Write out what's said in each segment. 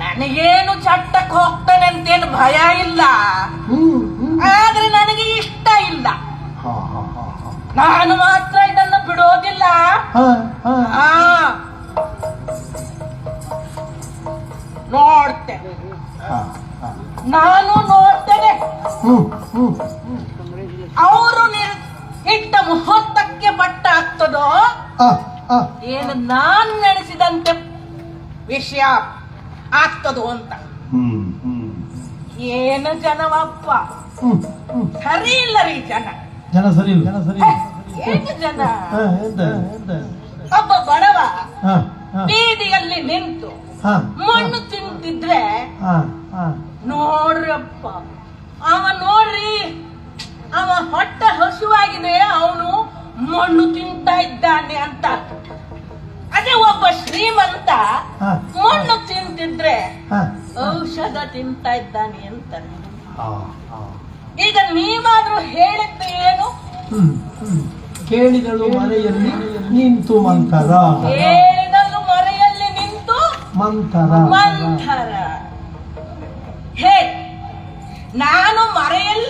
ನನಗೇನು ಚಟ್ಟಕ್ಕೆ ಹೋಗ್ತಾನೆ ಅಂತೇನು ಭಯ ಇಲ್ಲ. ಆದ್ರೆ ನನಗೆ ಇಷ್ಟ ಇಲ್ಲ. ನಾನು ಮಾತ್ರ ಇದನ್ನು ಬಿಡೋದಿಲ್ಲ. ನೋಡ್ತೇನೆ ನಾನು ನೋಡ್ತೇನೆ. ಅವರು ಇಟ್ಟ ಮುಹೂರ್ತಕ್ಕೆ ಬಟ್ಟ ಆಗ್ತದೋ ಏನು ನಾನು ನಡೆಸಿದಂತೆ ವಿಷಯ ಆಗ್ತದೋ ಅಂತ. ಏನು ಜನವಪ್ಪ? ಸರಿ ಇಲ್ಲ ರೀ ಜನ. ಜನ ಸರಿ ಇಲ್ಲ ಜನ ಸರಿ ಏನು ಜನ? ಒಬ್ಬ ಬಡವ ಬೀದಿಯಲ್ಲಿ ನಿಂತು ಹಾ ಮಣ್ಣು ತಿಂತಿದ್ರೆ ಹಾ ಹಾ. ನೋಡ್ರಪ್ಪ. ಅವ ನೋಡ್ರಿ ಅವ ಹೊಟ್ಟೆ ಹಸುವಾಗಿದೆ ಅವನು ಮಣ್ಣು ತಿಂತಾ ಇದ್ದಾನೆ ಅಂತ. ಶ್ರೀಮಂತ ಮಣ್ಣು ತಿಂತಿದ್ರೆ ಔಷಧ ತಿಂತಾ ಇದ್ದಾನೆ ಅಂತ ಈಗ ನೀವಾದ್ರೂ ಹೇಳಿದ್ದು ಏನು? ಕೇಳಿದಳು ಮರೆಯಲ್ಲಿ ನಿಂತು ಮಂತರ ಕೇಳಿದಳು ಮರೆಯಲ್ಲಿ ನಿಂತು ಮಂತರ ಮಂತರ ಹೇ ನಾನು ಮರೆಯಲ್ಲಿ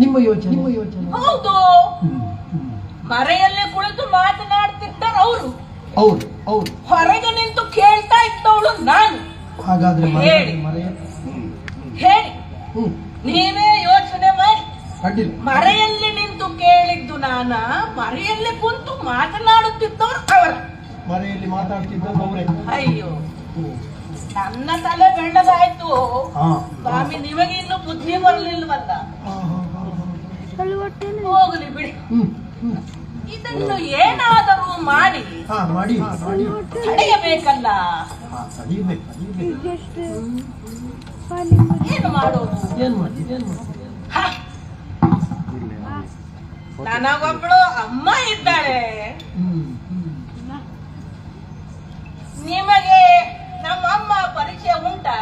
ನಿಮ್ಮ ಯೋಚನೆ. ನಿಮ್ಮ ಯೋಚನೆ. ಹೌದು. ಹ್ಮ್. ಕುಳಿತು ಮಾತನಾಡ್ತಿದ್ದಾರೆ ಅವರು. ಹೌದು ಹೌದು. ಹೊರಗೆ ನಿಂತು ಕೇಳ್ತಾ ಇದ್ದವಳು ನಾನು. ಹಾಗಾದ್ರೆ ಹೇಳಿ. ಮರೆಯ ಹೇಳಿ. ನೀವೇ ಯೋಚನೆ ಮಾಡಿ. ಅಡ್ಡಿಲ್ಲ ಮರೆಯಲ್ಲಿ ನಿಂತು ಕೇಳಿದ್ದು ನಾನ? ಮರೆಯಲ್ಲಿ ಕುಂತು ಮಾತನಾಡುತ್ತಿದ್ದವರು ಅವರ. ಮರೆಯಲ್ಲಿ ಮಾತಾಡ್ತಿದ್ದವ್ರು ಅವರೇ. ಅಯ್ಯೋ. ನನ್ನ ತಲೆ ಬೆಳ್ಳದಾಯ್ತು ಹಾ. ಸ್ವಾಮಿ ನಿಮಗೆ ಇನ್ನು ಬುದ್ಧಿ ಬರಲಿಲ್ವಲ್ಲ. ಹೋಗಲಿ ಬಿಡಿ. ಇದನ್ನು ಏನಾದರೂ ಮಾಡಿ ಹಾ ಮಾಡಿ ಮಾಡಿ. ತಡೆಯಬೇಕಲ್ಲ ಏನು ಮಾಡೋದು? ನನಗೊಬ್ಬಳು ಅಮ್ಮ ಇದ್ದಾಳೆ ಹ್ಮ್ ಹ್ಮ್ ನಿಮಗೆ ನಮ್ಮ ಅಮ್ಮ ಪರಿಚಯ ಉಂಟಾ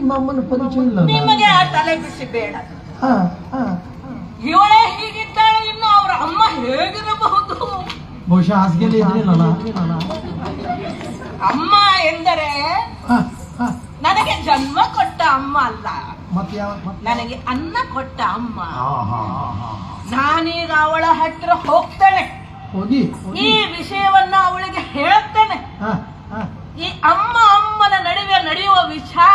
ನಿಮ್ಮ ಅಮ್ಮನ ಪರಿಚಯ ಇಲ್ಲ ನಿಮಗೆ ಆ ತಲೆ ಬಿಸಿ ಬೇಡ. ಹಾ ಹಾ. ಇವಳೇ ಹೀಗಿದ್ದಾಳೆ ಇನ್ನು ಅವರ ಅಮ್ಮ ಹೇಗಿರಬಹುದು? ಬಹುಶಃ ಹಾಸಿಗೆಯಲ್ಲಿ ಇದ್ರೆ ನಾನು ಅಮ್ಮ ಎಂದರೆ ನನಗೆ ಜನ್ಮ ಕೊಟ್ಟ ಅಮ್ಮ ಅಲ್ಲ. ಮತ್ತೆ ಯಾವ ನನಗೆ ಅನ್ನ ಕೊಟ್ಟ ಅಮ್ಮ. ನಾನೀಗ ಅವಳ ಹತ್ತಿರ ಹೋಗ್ತೇನೆ. ಹೋಗಿ. ಈ ವಿಷಯವನ್ನ ಅವಳಿಗೆ ಹೇಳ್ತೇನೆ. ಹಾ ಹಾ. ಈ ಅಮ್ಮ ಅಮ್ಮನ ನಡುವೆ ನಡೆಯುವ ವಿಚಾರ